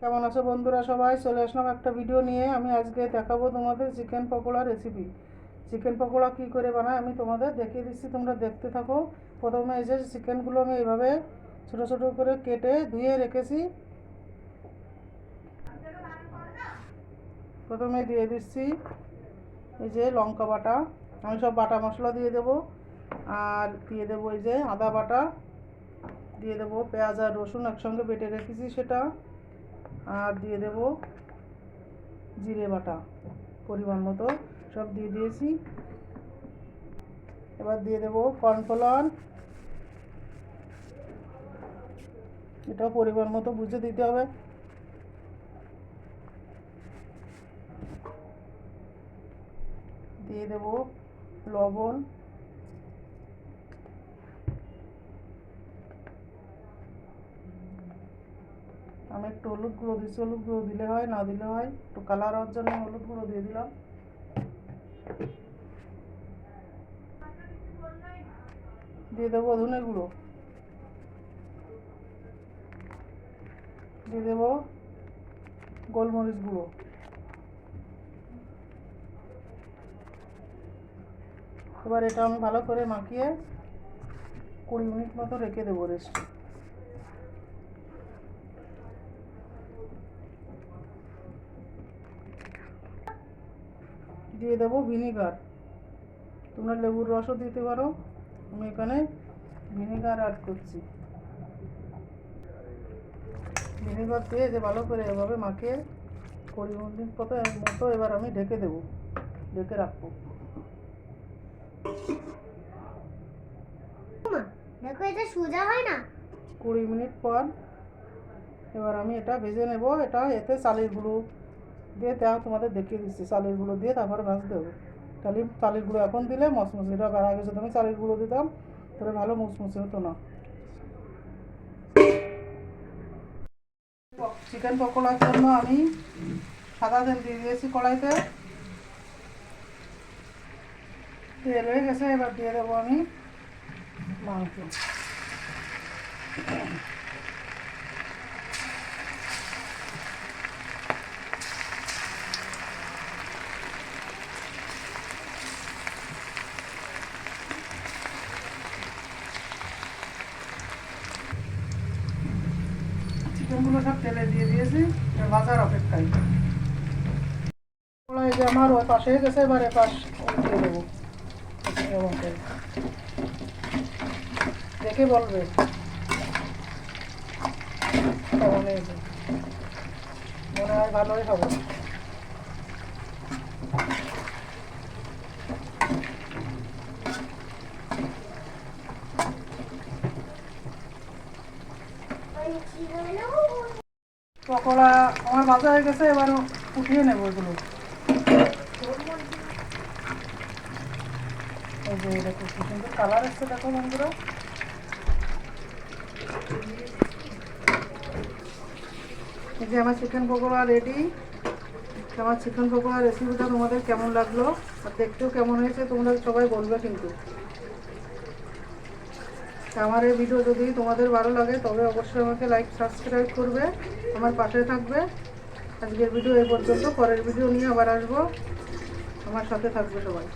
কেমন আছো বন্ধুরা? সবাই চলে আসলাম একটা ভিডিও নিয়ে। আমি আজকে দেখাবো তোমাদের chicken pakora recipe chicken pakora কী করে বানায় আমি তোমাদের দেখিয়ে দিচ্ছি। তোমরা দেখতে থাকো। প্রথমে এই যে চিকেনগুলো আমি এইভাবে ছোটো ছোটো করে কেটে ধুয়ে রেখেছি। প্রথমে দিয়ে দিচ্ছি এই যে লঙ্কা বাটা। আমি সব বাটা মশলা দিয়ে দেবো। আর দিয়ে দেবো এই যে আদা বাটা। দিয়ে দেবো পেঁয়াজ আর রসুন একসঙ্গে বেটে রেখেছি সেটা। আর দিয়ে দেব জিরে বাটা, পরিমাণ মতো সব দিয়ে দিয়েছি। এবার দিয়ে দেব কর্নফ্লাওয়ার। এটাও পরিমাণ মতো বুঝে দিতে হবে। দিয়ে দেব লবণ। আমি একটু হলুদ গুঁড়ো দিচ্ছি, হলুদ গুঁড়ো দিলে হয়, না দিলে হয়, একটু কালার হওয়ার জন্য হলুদ গুঁড়ো দিয়ে দিলাম। দিয়ে দেবো ধনে গুঁড়ো। দিয়ে দেবো গোলমরিচ গুঁড়ো। এবার এটা আমি ভালো করে মাখিয়ে কুড়ি মিনিট মতো রেখে দেবো রেস্টে দিয়ে দেবো ভিনিগার। তোমরা লেবুর রসও দিতে পারো। আমি এখানে ভিনিগার অ্যাড করছি। ভিনিগার দিয়ে যে ভালো করে এভাবে মাখিয়ে কুড়ি মিনিট মতো মতো এবার আমি ঢেকে দেবো। ঢেকে রাখব। দেখো এটা সোজা হয় না? কুড়ি মিনিট পর এবার আমি এটা ভেজে নেব। এটা এতে চালের গুঁড়ো। দিয়ে দেওয়া তোমাদের দেখিয়ে দিচ্ছি, চালের গুঁড়ো দিয়ে তারপরে ভাজতে হবে। তাহলে চালের গুঁড়ো এখন দিলে মচমচে এটা আর আগে যদি চালের গুঁড়ো দিতাম তাহলে ভালো মুচমুচে হতো না। চিকেন পকোড়ার জন্য আমি সাদা তেল দিয়ে দিয়েছি কড়াইতে। তেল হয়ে গেছে, এবার দিয়ে দেবো আমি মাংস। চিকেনগুলো সব তেলে দিয়ে দিয়েছি, এবার ভাজার অপেক্ষায়। আমার ওই পাশে গেছে, এবার এপাশ দিয়ে দেবো। দেখে বলবে। মনে হয় ভালোই হবে। পকোড়া আমার ভাজা হয়ে গেছে এবার উঠিয়ে নেব এগুলো। এই কালার এসছে দেখো বন্ধুরা। এই যে আমার চিকেন পকোড়া রেডি আমার চিকেন পকোড়া রেসিপিটা তোমাদের কেমন লাগল? আর দেখতেও কেমন হয়েছে, তোমরা সবাই বলবে কিন্তু। আমার এই ভিডিও যদি তোমাদের ভালো লাগে, তবে অবশ্যই আমাকে লাইক সাবস্ক্রাইব করবে, আমার পাশে থাকবে। আজকের ভিডিও এই পর্যন্ত, পরের ভিডিও নিয়ে আবার আসব। আমার সাথে থাকবে সবাই।